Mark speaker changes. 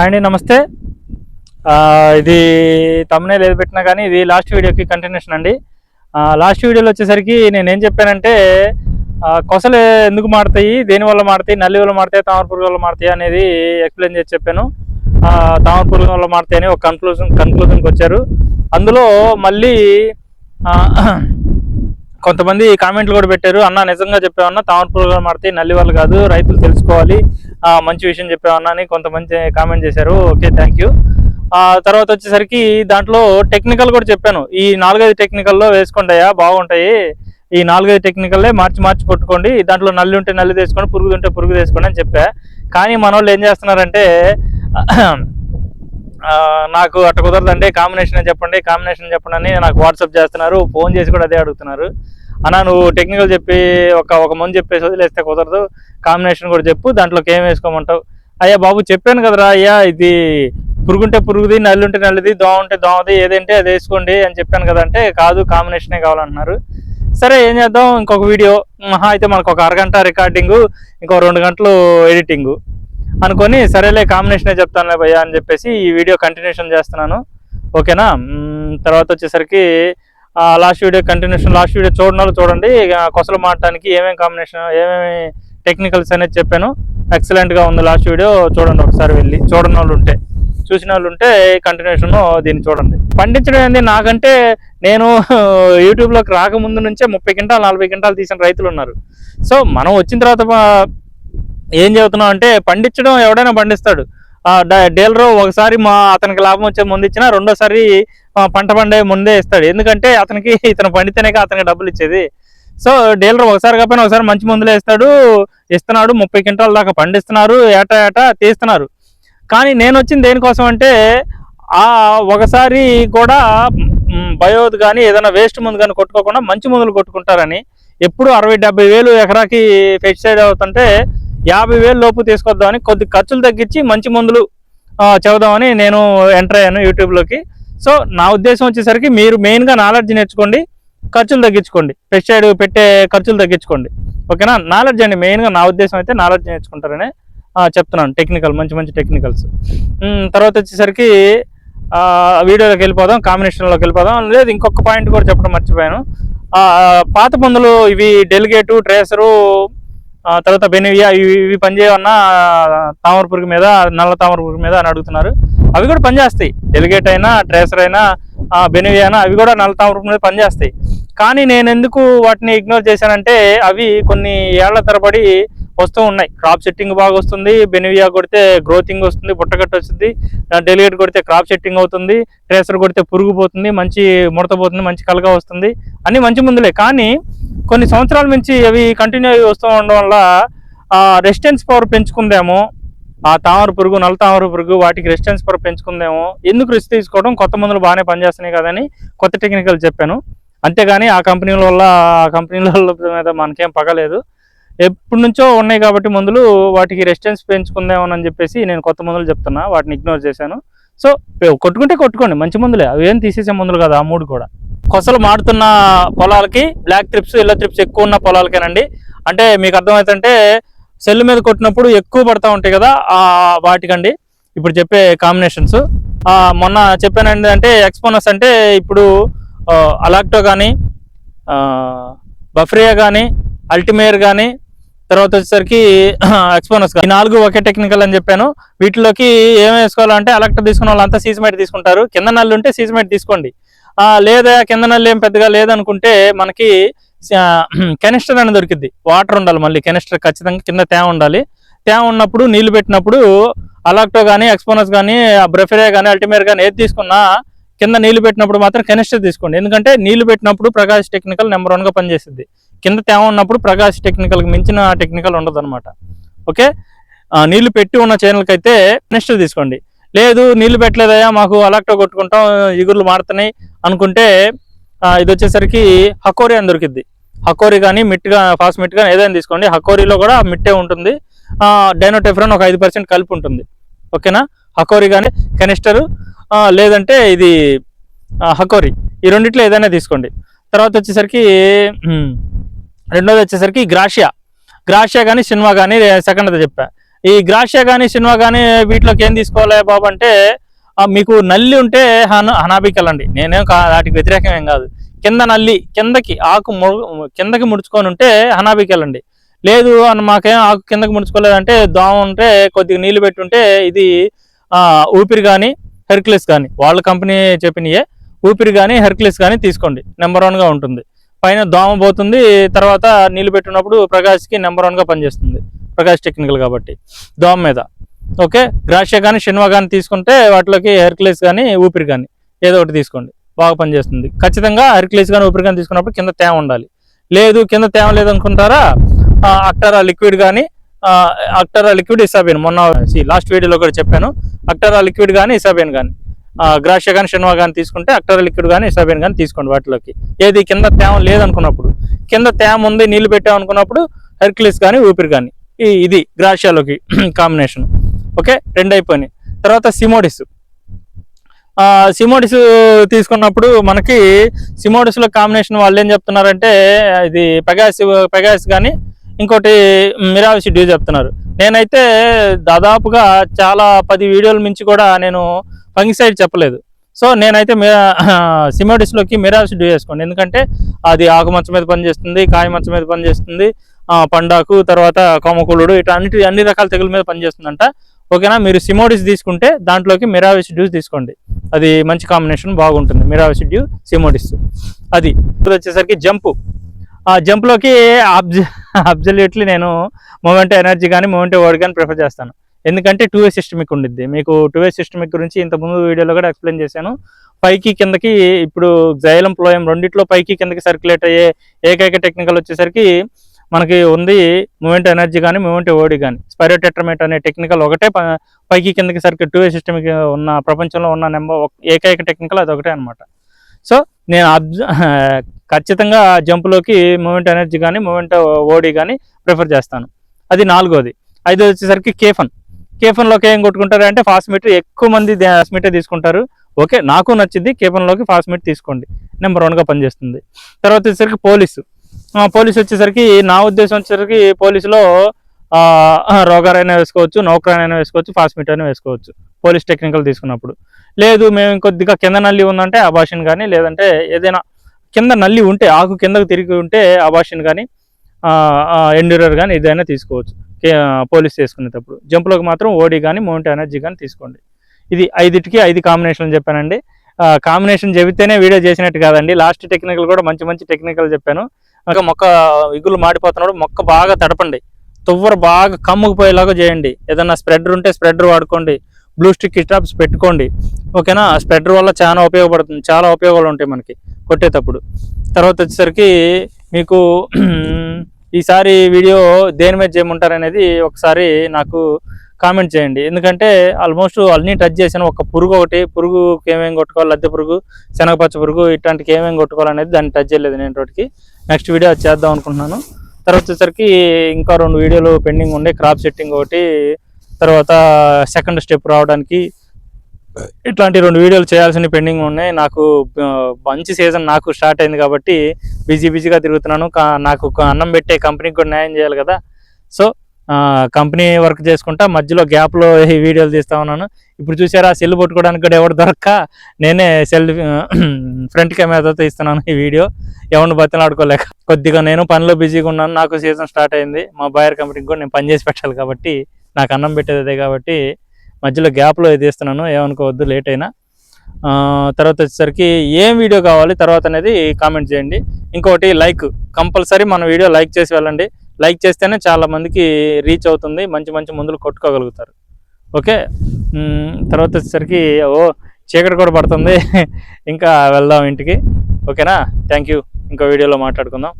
Speaker 1: Hi అండి నమస్తే. ఇది తమ్మునే లేదు పెట్టినా కానీ ఇది లాస్ట్ వీడియోకి కంటిన్యూషన్ అండి. లాస్ట్ వీడియోలో వచ్చేసరికి నేను ఏం చెప్పానంటే కొసలు ఎందుకు మాడతాయి దేని వల్ల మాడతాయి నల్లి వల్ల మాడతాయి తామర పురుగు వల్ల మాడతాయి అనేది ఎక్స్ప్లెయిన్ చేసి చెప్పాను. తామర పురుగు వల్ల మాడతాయి అని ఒక కన్క్లూజన్ కన్క్లూజన్కి వచ్చారు. అందులో మళ్ళీ కొంతమంది కామెంట్లు కూడా పెట్టారు. అన్న నిజంగా చెప్పామన్నా తామర పురుగులు మాడితే నల్లి వల్ల కాదు రైతులు తెలుసుకోవాలి. మంచి విషయం చెప్పావన్నా అని కొంతమంది కామెంట్ చేశారు. ఓకే థ్యాంక్ యూ తర్వాత వచ్చేసరికి దాంట్లో టెక్నికల్ కూడా చెప్పాను. ఈ నాలుగైదు టెక్నికల్లో వేసుకుంటాయా? బాగుంటాయి. ఈ నాలుగైదు టెక్నికల్లే మార్చి మార్చి కొట్టుకోండి. దాంట్లో నల్లి ఉంటే నల్లి తీసుకోండి పురుగు ఉంటే పురుగు తీసుకోండి అని చెప్పా. కానీ మన వాళ్ళు ఏం చేస్తున్నారంటే నాకు అట్ట కుదరదండి. కాంబినేషన్ చెప్పండి కాంబినేషన్ చెప్పండి అని నాకు వాట్సాప్ చేస్తున్నారు. ఫోన్ చేసి కూడా అదే అడుగుతున్నారు. అన్నా నువ్వు టెక్నికల్ చెప్పి ఒక ఒక మంది చెప్పేసి వదిలేస్తే కుదరదు. కాంబినేషన్ కూడా చెప్పు దాంట్లోకి ఏం వేసుకోమంటావు. అయ్యా బాబు చెప్పాను కదరా అయ్యా ఇది పురుగుంటే పురుగుది నల్లుంటే ఉంటే నల్లిది దోమ ఉంటే దోమది ఏదంటే అది వేసుకోండి అని చెప్పాను కదా అంటే కాదు కాంబినేషనే కావాలంటున్నారు. సరే ఏం చేద్దాం? ఇంకొక వీడియో మహా అయితే మనకు ఒక అరగంట రికార్డింగు ఇంకో రెండు గంటలు ఎడిటింగు అనుకొని సరేలే కాంబినేషనే చెప్తానులే భయ్యా అని చెప్పేసి ఈ వీడియో కంటిన్యూషన్ చేస్తున్నాను. ఓకేనా? తర్వాత వచ్చేసరికి last video continuation last video చూడని వాళ్ళు చూడండి. ఇక కొసలు మాడటానికి ఏమేమి కాంబినేషన్ ఏమేమి టెక్నికల్స్ అనేది చెప్పాను. ఎక్సలెంట్గా ఉంది లాస్ట్ వీడియో చూడండి ఒకసారి వెళ్ళి. చూడని వాళ్ళు ఉంటే. చూసిన వాళ్ళు ఉంటే కంటిన్యూషన్ దీన్ని చూడండి. పండించడం ఏంది? నాకంటే నేను యూట్యూబ్లోకి రాకముందు నుంచే ముప్పై క్వింటాలు నలభై క్వింటాలు తీసిన రైతులు ఉన్నారు. సో మనం వచ్చిన తర్వాత ఏం చెబుతున్నాం అంటే పండించడం ఎవడైనా పండిస్తాడు. డీలరు ఒకసారి మా అతనికి లాభం వచ్చే ముందు ఇచ్చినా రెండోసారి పంట పండే ముందే ఇస్తాడు. ఎందుకంటే అతనికి ఇతను పండితేనే అతనికి డబ్బులు ఇచ్చేది. సో డీలర్ ఒకసారి కాకపోయినా ఒకసారి మంచి మందులు వేస్తాడు ఇస్తున్నాడు ముప్పై క్వింటాల దాకా పండిస్తున్నారు ఏటా ఏటా తీస్తున్నారు. కానీ నేను వచ్చింది దేనికోసం అంటే ఆ ఒకసారి కూడా బయోది కానీ ఏదైనా వేస్ట్ మందు కానీ కొట్టుకోకుండా మంచి మందులు కొట్టుకుంటారని. ఎప్పుడు అరవై డెబ్బై వేలు ఎకరాకి పెస్టిసైడ్ అవుతుంటే యాభై వేలు లోపు తీసుకొద్దామని కొద్ది ఖర్చులు తగ్గించి మంచి మందులు చదువుదామని నేను ఎంటర్ అయ్యాను యూట్యూబ్లోకి సో నా ఉద్దేశం వచ్చేసరికి మీరు మెయిన్గా నాలెడ్జ్ నేర్చుకోండి ఖర్చులు తగ్గించుకోండి. పెస్టిసైడ్ పెట్టే ఖర్చులు తగ్గించుకోండి. ఓకేనా? నాలెడ్జ్ అండి. మెయిన్గా నా ఉద్దేశం అయితే నాలెడ్జ్ నేర్చుకుంటారని చెప్తున్నాను. టెక్నికల్ మంచి మంచి టెక్నికల్స్ తర్వాత వచ్చేసరికి వీడియోలోకి వెళ్ళిపోదాం కాంబినేషన్లోకి వెళ్ళిపోదాం. లేదు ఇంకొక పాయింట్ కూడా చెప్పడం మర్చిపోయాను. పాత మందులు ఇవి డెలిగేటు ట్రేసరు తర్వాత బెనివియా ఇవి ఇవి పనిచేయవన్నా తామర పురుగు మీద నల్ల తామర పురుగు మీద అని అడుగుతున్నారు. అవి కూడా పనిచేస్తాయి. డెలిగేట్ అయినా ట్రేసర్ అయినా బెనివియా అయినా అవి కూడా నల్ల తామర పురుగు మీద పనిచేస్తాయి. కానీ నేను ఎందుకు వాటిని ఇగ్నోర్ చేశానంటే అవి కొన్ని ఏళ్ళ తరబడి వస్తూ ఉన్నాయి. క్రాప్ సెట్టింగ్ బాగా వస్తుంది. బెనివియా కొడితే గ్రోతింగ్ వస్తుంది బుట్టకట్టు వస్తుంది. డెలిగేట్ కొడితే క్రాప్ సెట్టింగ్ అవుతుంది. ట్రేసర్ కొడితే పురుగు పోతుంది మంచి ముడత పోతుంది మంచి కలగా వస్తుంది. అన్ని మంచి ముందులే. కానీ కొన్ని సంవత్సరాల నుంచి అవి కంటిన్యూ అయ్యి వస్తూ ఉండడం వల్ల రెసిస్టెన్స్ పవర్ పెంచుకుందేమో ఆ తామర పురుగు నల్ల తామర పురుగు వాటికి రెసిస్టెన్స్ పవర్ పెంచుకుందేమో ఎందుకు రిస్క్ తీసుకోవడం? కొత్త మందులు బాగానే పనిచేస్తున్నాయి కదని కొత్త టెక్నికల్ చెప్పాను. అంతేగాని ఆ కంపెనీల వల్ల ఆ కంపెనీల మీద మనకేం పగలేదు. ఎప్పటి నుంచో ఉన్నాయి కాబట్టి మందులు వాటికి రెసిస్టెన్స్ పెంచుకుందామని చెప్పేసి నేను కొత్త మందులు చెప్తున్నా వాటిని ఇగ్నోర్ చేశాను. సో కొట్టుకుంటే కొట్టుకోండి మంచి మందులే అవి ఏం తీసేసే మందులు కదా ఆ మూడు కూడా. కొసలు మాడుతున్న పొలాలకి బ్లాక్ ట్రిప్స్ ఎల్లో ట్రిప్స్ ఎక్కువ ఉన్న పొలాలకేనండి. అంటే మీకు అర్థమవుతుంటే సెల్ మీద కొట్టినప్పుడు ఎక్కువ పడతా ఉంటాయి కదా ఆ వాటికండి. ఇప్పుడు చెప్పే కాంబినేషన్స్ మొన్న చెప్పానండి అంటే ఎక్స్పోనస్ అంటే ఇప్పుడు అలాక్టో కానీ బఫ్రియా కానీ అల్టిమేర్ కానీ తర్వాత వచ్చేసరికి ఎక్స్పోనస్ ఈ నాలుగు ఒకే టెక్నికల్ అని చెప్పాను. వీటిలోకి ఏం వేసుకోవాలంటే అలక్టర్ తీసుకున్న వాళ్ళంతా సీజమైట్ తీసుకుంటారు. కింద నల్లు ఉంటే సీజమైట్ తీసుకోండి. లేదా కింద నల్లు ఏం పెద్దగా లేదనుకుంటే మనకి కెనిస్టర్ అని దొరికింది వాటర్ ఉండాలి మళ్ళీ కెనిస్టర్ ఖచ్చితంగా కింద తేమ ఉండాలి. తేమ ఉన్నప్పుడు నీళ్ళు పెట్టినప్పుడు అలాక్టో కానీ ఎక్స్పోనస్ కానీ బ్రెఫెరియా కానీ అల్టిమేర్ కానీ ఏది తీసుకున్నా కింద నీళ్ళు పెట్టినప్పుడు మాత్రం కెనిస్టర్ తీసుకోండి. ఎందుకంటే నీళ్ళు పెట్టినప్పుడు ప్రకాష్ టెక్నికల్ నెంబర్ వన్గా పనిచేస్తుంది కింద తేమ ఉన్నప్పుడు ప్రకాష్ టెక్నికల్కి మించిన టెక్నికల్ ఉండదు అనమాట ఓకే నీళ్ళు పెట్టి ఉన్న ఛానల్కి అయితే నెక్స్ట్ తీసుకోండి. లేదు నీళ్ళు పెట్టలేదయ్యా మాకు అలాక్టో కొట్టుకుంటాం ఇగుర్లు మారుతున్నాయి అనుకుంటే ఇది వచ్చేసరికి హకోరి అని దొరికిద్ది. హకోరి కానీ మిట్ ఫాస్ట్ మిట్ కానీ ఏదైనా తీసుకోండి. హకోరిలో కూడా మిట్టే ఉంటుంది. డైనోటెఫ్రాన్ ఒక ఐదు పర్సెంట్ కలిపి ఉంటుంది. ఓకేనా? హకోరి కానీ కెనిస్టరు లేదంటే ఇది హకోరి. ఈ రెండిట్లో ఏదైనా తీసుకోండి. తర్వాత వచ్చేసరికి రెండోది వచ్చేసరికి గ్రాషియా. గ్రాషియా కానీ సినిమా కానీ సెకండ్ చెప్పా. ఈ గ్రాషియా కానీ సినిమా కానీ వీటిలోకి ఏం తీసుకోవాలి బాబు అంటే మీకు నల్లి ఉంటే హన హనాబీకి వెళ్ళండి నేనేం కా వాటికి వ్యతిరేకం ఏం కాదు. కింద నల్లి కిందకి ఆకు కిందకి ముడుచుకొని ఉంటే హనాబీకి వెళ్ళండి లేదు అని మాకేం ఆకు కిందకి ముడుచుకోలేదంటే దోమ ఉంటే కొద్దిగా నీళ్ళు పెట్టుంటే ఇది ఊపిరి కానీ హెర్క్లెస్ కానీ వాళ్ళ కంపెనీ చెప్పినయే ఊపిరి కానీ హెర్క్లెస్ కానీ తీసుకోండి. నెంబర్ వన్గా ఉంటుంది. పైన దోమ పోతుంది తర్వాత నీళ్ళు పెట్టినప్పుడు ప్రకాష్కి నెంబర్ వన్గా పనిచేస్తుంది. ప్రకాష్ టెక్నికల్ కాబట్టి. దోమ మీద. ఓకే? గ్రాషియా కానీ షిన్వా కానీ తీసుకుంటే వాటిలోకి హెర్క్లేస్ కానీ ఊపిరి కానీ ఏదో ఒకటి తీసుకోండి. బాగా పనిచేస్తుంది. ఖచ్చితంగా హెర్క్లేస్ కానీ ఊపిరి కానీ తీసుకున్నప్పుడు కింద తేమ ఉండాలి. లేదు కింద తేమ లేదనుకుంటారా? అక్టరా లిక్విడ్ కానీ ఆ, అక్టరా లిక్విడ్ ఇసాబేన్. మొన్న లాస్ట్ వీడియోలో కూడా చెప్పాను. అక్టరా లిక్విడ్ కానీ ఇసాబేన్ కానీ గ్రాషియా కానీ షిన్వా కానీ తీసుకుంటే అక్టర్ లిక్విడ్ కానీ సబేన్ కానీ తీసుకోండి వాటిలోకి. ఏది కింద తేమ లేదనుకున్నప్పుడు కింద తేమ ఉంది నీళ్ళు పెట్టామనుకున్నప్పుడు హెర్క్లిస్ కానీ ఊపిరి కానీ ఈ ఇది గ్రాషియాలోకి కాంబినేషన్. ఓకే? రెండు అయిపోయినాయి. తర్వాత సిమోడిస్. సిమోడిస్ తీసుకున్నప్పుడు మనకి సిమోడిస్లో కాంబినేషన్ వాళ్ళు ఏం చెప్తున్నారంటే ఇది పెగాస్ పెగాస్ కానీ ఇంకోటి మిరావిసి డ్యూ చెప్తున్నారు. నేనైతే దాదాపుగా చాలా పది వీడియోల మించి కూడా నేను ఫంగిసైడ్ చెప్పలేదు. సో నేనైతే సిమోడిస్లోకి మిరావిసి డ్యూ చేసుకోండి. ఎందుకంటే అది ఆకు మంచం మీద పనిచేస్తుంది కాయ మచ్చ మీద పనిచేస్తుంది పండాకు తర్వాత కొమ్మకులుడు ఇట్లా అన్నిటి అన్ని రకాల తెగుల మీద పనిచేస్తుందంట. ఓకేనా? మీరు సిమోడిస్ తీసుకుంటే దాంట్లోకి మిరావిస్ డ్యూస్ తీసుకోండి. అది మంచి కాంబినేషన్ బాగుంటుంది. Miravis Duo Simodis. అది ఇప్పుడు వచ్చేసరికి జంపు. ఆ జంప్లోకి అబ్జ అబ్జల్యూట్లీ నేను మొమెంటో ఎనర్జీ కానీ మొమెంటో వర్డ్ కానీ ప్రిఫర్ చేస్తాను. ఎందుకంటే టూ వే సిస్టమిక్ ఉండిద్ది. మీకు టూ వే సిస్టమిక్ గురించి ఇంత ముందు వీడియోలో కూడా ఎక్స్ప్లెయిన్ చేశాను. పైకి కిందకి ఇప్పుడు జైలం ప్లోయం రెండిట్లో పైకి కిందకి సర్క్యులేట్ అయ్యే ఏకైక టెక్నికల్ వచ్చేసరికి మనకి ఉంది మూమెంట్ ఎనర్జీ కానీ మూమెంట్ ఓడి కానీ స్పైరోటెట్రమేట్ అనే టెక్నికల్ ఒకటే పైకి కిందకి సర్క్యూట్ టూ వే సిస్టమిక్ ఉన్న ప్రపంచంలో ఉన్న నెంబర్ ఏకైక టెక్నికల్ అది ఒకటే అనమాట సో నేను ఖచ్చితంగా జంప్లోకి మూమెంట్ ఎనర్జీ కానీ మూమెంట్ ఓడి కానీ ప్రిఫర్ చేస్తాను. అది నాలుగోది. ఐదో వచ్చేసరికి కేఫన్ కేఫన్లోకి ఏం కొట్టుకుంటారు అంటే ఫాస్ట్ మీటర్ ఎక్కువ మంది మీటర్ తీసుకుంటారు. ఓకే నాకు నచ్చింది కేఫన్లోకి ఫాస్ట్ మీటర్ తీసుకోండి. నెంబర్ వన్గా పనిచేస్తుంది. తర్వాత వచ్చేసరికి పోలీసు. పోలీసు పోలీస్ వచ్చేసరికి నా ఉద్దేశం వచ్చేసరికి పోలీసులో రోగారైనా వేసుకోవచ్చు నౌకరైనా వేసుకోవచ్చు ఫాస్ట్ మీటర్ అయినా వేసుకోవచ్చు. పోలీస్ టెక్నికల్ తీసుకున్నప్పుడు. లేదు మేము ఇంకొద్దిగా కింద నల్లి ఉందంటే అభాషన్ కానీ లేదంటే ఏదైనా కింద నల్లి ఉంటే ఆకు కిందకు తిరిగి ఉంటే అభాషన్ కానీ ఎండ్యూరర్ కానీ ఏదైనా తీసుకోవచ్చు. పోలీస్ చేసుకునేటప్పుడు. జంప్లోకి మాత్రం ఓడి కానీ మౌంట్ ఎనర్జీ కానీ తీసుకోండి. ఇది ఐదుటికి ఐదు కాంబినేషన్లు చెప్పానండి. కాంబినేషన్ చెబితేనే వీడియో చేసినట్టు కాదండి. లాస్ట్ టెక్నికల్ కూడా మంచి మంచి టెక్నికల్ చెప్పాను. ఇంకా మొక్క ఇగులు మాడిపోతున్నాడు మొక్క బాగా తడపండి. తువ్వర బాగా కమ్ముకుపోయేలాగా చేయండి. ఏదన్నా స్ప్రెడర్ ఉంటే స్ప్రెడర్ వాడుకోండి. బ్లూ స్టిక్ స్టాప్స్ పెట్టుకోండి. ఓకేనా? స్ప్రెడర్ వల్ల చాలా ఉపయోగపడుతుంది. చాలా ఉపయోగాలు ఉంటాయి మనకి కొట్టేటప్పుడు. తర్వాత వచ్చేసరికి మీకు ఈసారి వీడియో దేని మీద చేయమంటారు అనేది ఒకసారి నాకు కామెంట్ చేయండి. ఎందుకంటే ఆల్మోస్ట్ అన్ని టచ్ చేసాను ఒక పురుగు ఒకటి పురుగుకి ఏమేమి కొట్టుకోవాలి లద్దె పురుగు శనగపచ్చ పురుగు ఇట్లాంటికి ఏమేమి కొట్టుకోవాలనేది దాన్ని టచ్ చేయలేదు నేను రోటికి నెక్స్ట్ వీడియో అది చేద్దాం అనుకుంటున్నాను. తర్వాత వచ్చేసరికి ఇంకా రెండు వీడియోలు పెండింగ్ ఉండే క్రాప్ సెట్టింగ్ ఒకటి తర్వాత సెకండ్ స్టెప్ రావడానికి ఇట్లాంటి రెండు వీడియోలు చేయాల్సిన పెండింగ్ ఉన్నాయి. నాకు మంచి సీజన్ నాకు స్టార్ట్ అయింది కాబట్టి బిజీ బిజీగా తిరుగుతున్నాను. కా- నాకు అన్నం పెట్టే కంపెనీకి కూడా న్యాయం చేయాలి కదా. సో కంపెనీ వర్క్ చేసుకుంటా మధ్యలో గ్యాప్లో ఈ వీడియోలు తీస్తా ఉన్నాను. ఇప్పుడు చూసారా సెల్ పట్టుకోవడానికి కూడా ఎవరు దొరక్క నేనే సెల్ ఫ్రంట్ కెమెరాతో ఇస్తున్నాను ఈ వీడియో. ఎవరిని బతిలాడుకోలేక. కొద్దిగా నేను పనిలో బిజీగా ఉన్నాను. నాకు సీజన్ స్టార్ట్ అయింది. మా బాయర్ కంపెనీకి కూడా నేను పని చేసి పెట్టాలి కాబట్టి నాకు అన్నం పెట్టేది అదే కాబట్టి మధ్యలో గ్యాప్లో ఇది ఇస్తున్నాను ఏమనుకోవద్దు లేట్ అయినా. తర్వాత వచ్చేసరికి ఏం వీడియో కావాలి తర్వాత అనేది కామెంట్ చేయండి. ఇంకోటి లైక్. కంపల్సరీ మన వీడియో లైక్ చేసి వెళ్ళండి. లైక్ చేస్తేనే చాలా మందికి రీచ్ అవుతుంది మంచి మంచి మందులు కొట్టుకోగలుగుతారు. ఓకే? తర్వాత వచ్చేసరికి ఓ చీకటి కూడా పడుతుంది. ఇంకా వెళ్దాం ఇంటికి. ఓకేనా? Thank you. ఇంకో వీడియోలో మాట్లాడుకుందాం.